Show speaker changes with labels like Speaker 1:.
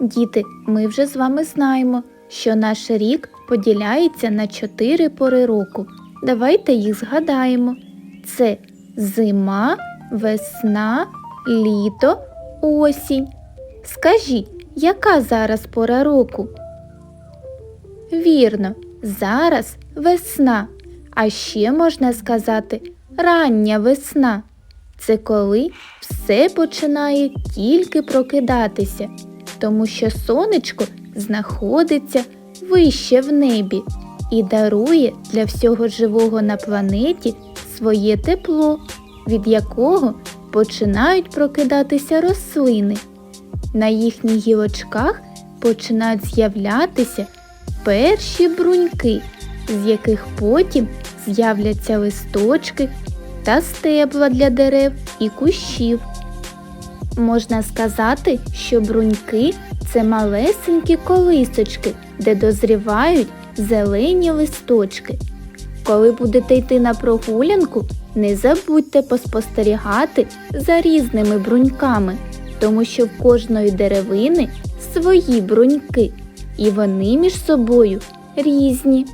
Speaker 1: Діти, ми вже з вами знаємо, що наш рік поділяється на чотири пори року. Давайте їх згадаємо. Це зима, весна, літо, осінь. Скажіть, яка зараз пора року? Вірно, зараз весна. А ще можна сказати рання весна. Це коли все починає тільки прокидатися, тому що сонечко знаходиться вище в небі і дарує для всього живого на планеті своє тепло, від якого починають прокидатися рослини. На їхніх гілочках починають з'являтися перші бруньки, з яких потім з'являться листочки та стебла для дерев і кущів. Можна сказати, що бруньки це малесенькі колисочки, де дозрівають зелені листочки. Коли будете йти на прогулянку, не забудьте поспостерігати за різними бруньками, тому що в кожної деревини свої бруньки, і вони між собою різні.